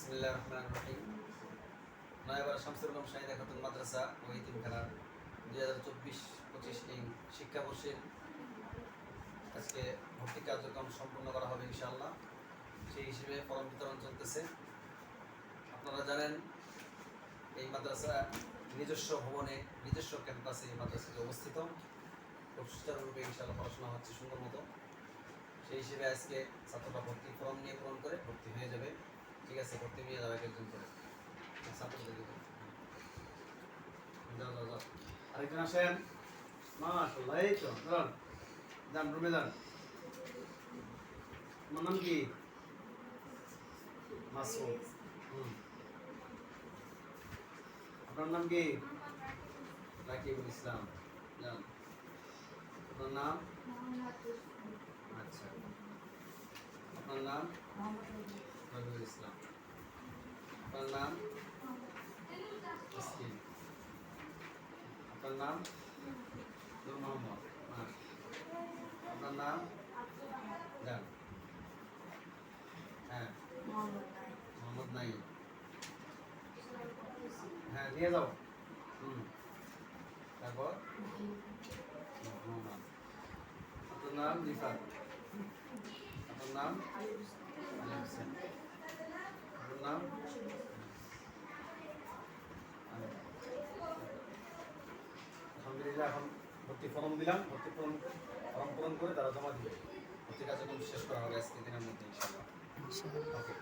বিসমিল্লাহির রহমানির রহিম নয়াবার শামসুল আলম শাহিদা খাতুন মাদ্রাসা ও ইতিমখানার দুই হাজার চব্বিশ পঁচিশ এই শিক্ষাবর্ষের আজকে ভর্তি কার্যক্রম সম্পূর্ণ করা হবে ইনশাআল্লাহ। সেই হিসেবে ফর্ম বিতরণ চলতেছে। আপনারা জানেন, এই মাদ্রাসা নিজস্ব ভবনে, নিজস্ব ক্যাম্পাসে এই মাদ্রাসাটি অবস্থিত। খুব সুচারুরূপে ইনশাআল্লাহ পড়াশোনা হচ্ছে সুন্দর মতো। সেই হিসেবে আজকে ছাত্ররা ভর্তি ফর্ম নিয়ে পূরণ করে ভর্তি হয়ে যাবে ঠিক আছে ভর্তি নিয়ে যাবে একজন করে। যাও যাও যাও। আরেকজন আসেন। মাশাল্লাহ এই তো দাঁড়ান যান রুমে যান। নাম কি? হুম। আপনার নাম কি? রাকিবুল ইসলাম। যান। আপনার নাম? আচ্ছা। আপনার নাম? ইসলাম। আপনার নাম মুসকিন আপনার নাম নূর মোহাম্মদ হ্যাঁ আপনার নাম যান হ্যাঁ মোহাম্মদ নাই হ্যাঁ নিয়ে যাও হুম তারপর মোহাম্মদ আপনার নাম রিফাত আপনার নাম আলী হোসেন আপনার নাম আলহামদুলিল্লাহ এখন ভর্তি ফর্ম দিলাম ভর্তি ফর্ম ফর্ম পূরণ করে তারা জমা দিবে। ভর্তি কার্যক্রম শেষ করা হবে আজকে দিনের মধ্যে ইনশাআল্লাহ। ওকে